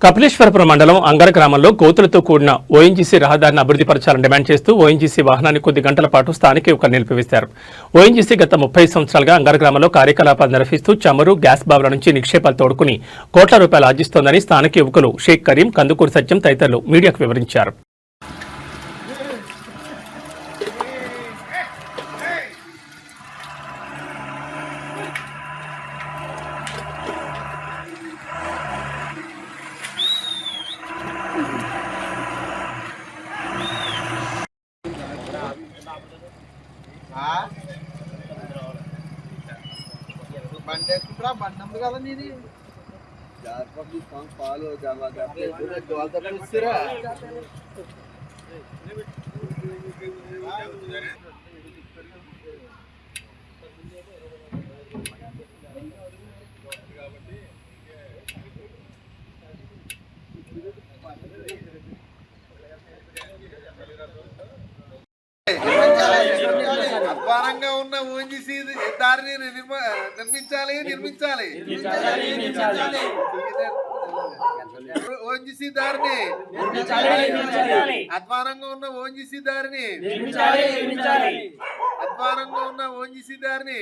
కపిలేశ్వరపురం మండలం అంగర గ్రామంలో కోతులతో కూడిన ఓఎన్జీసీ రహదారిని అభివృద్ధి పరచాలని డిమాండ్ చేస్తూ ఓఎన్జీసీ వాహనాన్ని కొద్ది గంటల పాటు స్థానిక యువకులు నిలిపివేశారు ఓఎన్జీసీ గత ముప్పై సంవత్సరాలుగా అంగర గ్రామంలో కార్యకలాపాలు నిర్వహిస్తూ చమురు గ్యాస్ బావుల నుంచి నిక్షేపాలు తోడుకుని కోట్ల రూపాయలు ఆర్జిస్తోందని స్థానిక యువకులు షేక్ కరీం కందుకూరు సత్యం తదితరులు మీడియాకు వివరించారు. బండి వేసుకుంటారా బండి ఉంది కదా నీది. పాలు అధ్వానంగా ఉన్న ఓంజీసీ దారిని నిర్మ- నిర్మించాలి నిర్మించాలి. ఓంజీసీ దారిని. అధ్వానంగా ఉన్న ఓంజీసీ దారిని. అధ్వానంగా ఉన్న ఓంజీసీ దారిని.